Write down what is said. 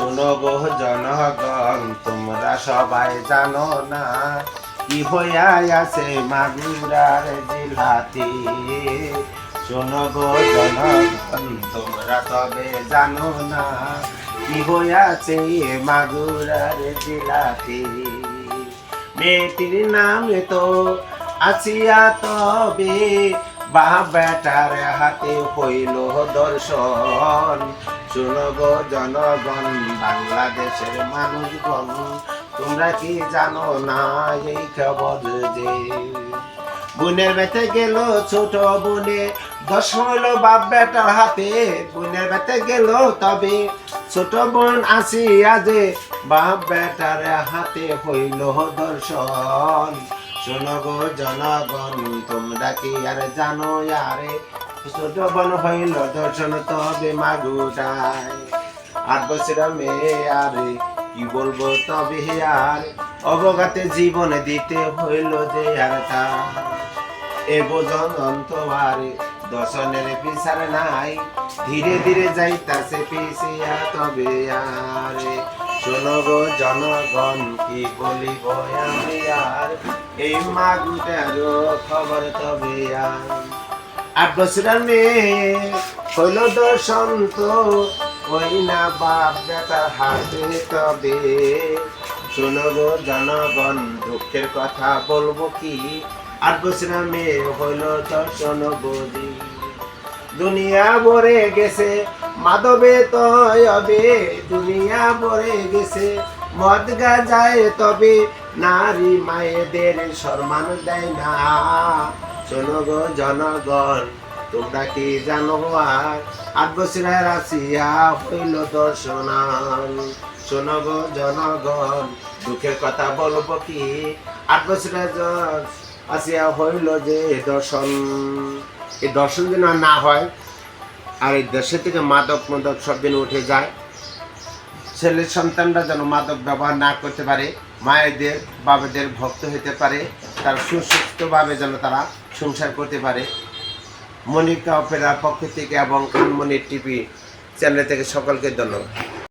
শোনো গো জনগণ তোমরা সবাই জানো না। কি হইয়া আছে মাগুরার জিলাতে শোনো গো জনগণ তোমরা তবে জানো না। কি হইয়াছে মাগুরার জিলাতে মেয়েটির নামে তো আসিয়া তবে বা বেটার হাতে হইল দর্শন। শুনো গো জনগণ, বাংলাদেশের মানুষগণ, তোমরা কি জানো না এই খবর যে বোনের বেতে গেল ছোট বোনে, দশ হইল বাপ বেটার হাতে। বোনের বেতে গেল তবে ছোট বোন আসি যে বাপ বেটার হাতে হইল দর্শন। শোনো গো জনগণ, তোমরা কি আর জানো আরে ছোট বোন হইল দর্শন তবে মাগুটায় আট বছর মেয়ে আরে কি বলব তবে আর? অবগাতে জীবনে দিতে হইল যে আর এ বোঝন অন্তবারে দর্শনের পিছার নাই। ধীরে ধীরে যাইতাছে পিছিয়া তবে আরে। শোনো গো জনগণ, কি বলিব আমি আর? এই মাগুটারও খবর তবে আর। আট বছরের মেয়ে হইল দর্শন তো ওই না বাপ বেটার হাতে তবে। শোনো গো জনগণ, দুঃখের কথা বলব কি? আট বছরের মেয়ে হইল দর্শন বুঝি দুনিয়া ভরে গেছে, মাধবে তবে দুনিয়া ভরে গেছে, মদ যায় তবে। নারী মায়েদের সম্মান দেয় না। শোনো গো জনগণ, তোমরা কি জানো? আর আট বছরের আসিয়া হইল দর্শনান শোনো গো জনগণ, দুঃখের কথা বলব কি? আট বছরের আসিয়া হইল যে দর্শন। এই দর্শন যেন না হয়, আর এই দেশে থেকে মাদক মাদক সব দিন উঠে যায়। ছেলের সন্তানরা যেন মাদক ব্যবহার না করতে পারে, মায়েদের, বাবাদের ভক্ত হতে পারে, তার সুস্থভাবে যেন তারা সংসার করতে পারে। মনিকা অপেরার পক্ষ থেকে এবং কানমনির টিভি চ্যানেল থেকে সকলকে ধন্যবাদ।